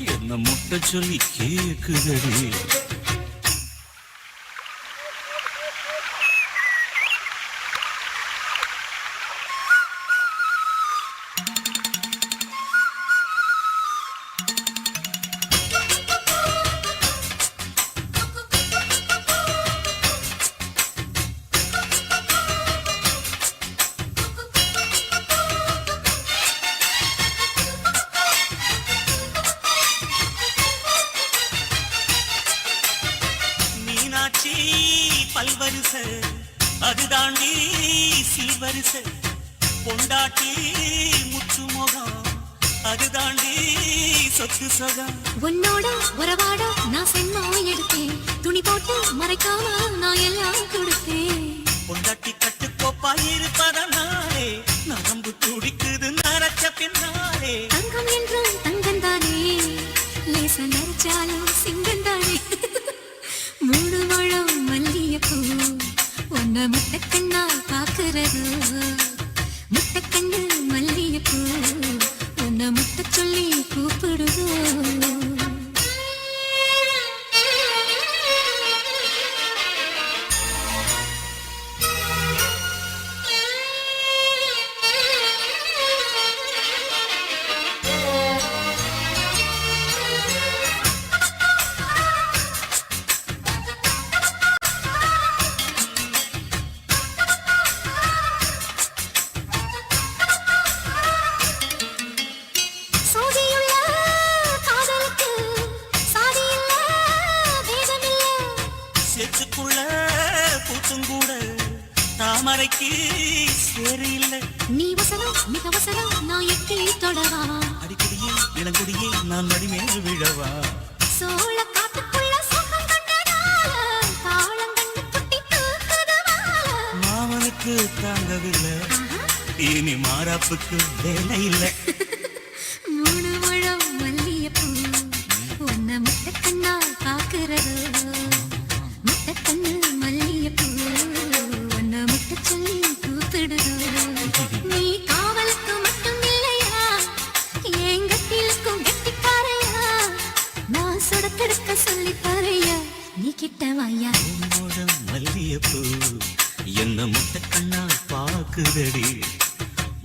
என்ன முட்டை சொல்லி கேக்குதடி? பல்வரிச அது தாண்டி சில்வரிச பொண்டாட்டி முத்து முகம். அது தாண்டி சொத்து சொகம். உன்னோட உறவாட நான் சென்மா எடுத்தேன். துணி போட்டு மறைக்காம நான் எல்லாம் கொடுத்தேன். பொண்டாட்டி கட்டு கோப்பாய் இருப்பதனாலே நரம்பு துடிக்குது நரச்ச பின்னாலே. தங்கம் என்றும் தங்கம் தானே லேச நரைச்சாலும் சிங்கம் தானே உன்னை முட்டைக்கண்ணா பாக்குறது முட்டைக்கண்ணு மல்லியப்பூ தாமரைக்கு சேரு இல்லை நீ வசனம் மிக வசனம் நான் எட்டி தொடவா. அடிக்கடியே இளங்குடியே நான் மடிமேல் விழவா. சோழ காட்டுக்குள்ள மாமனுக்கு தாங்கவில்லை. இனி மாறாப்புக்கு வேலை இல்லை. நான் சுடக்கெடுக்க சொல்லி பாறையா நீ கிட்ட வாயா? உன்னோடம் மல்லியப்பூ என்ன முட்டை கண்ணா பாக்குதடி?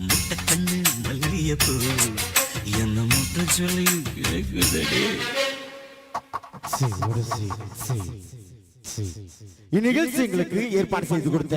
முட்டை கண்ணு மல்லியப்பூ என்ன முட்டை சொல்லி கேக்குதடி? இந்நிகழ்ச்சி எங்களுக்கு ஏற்பாடு செய்து கொடுத்த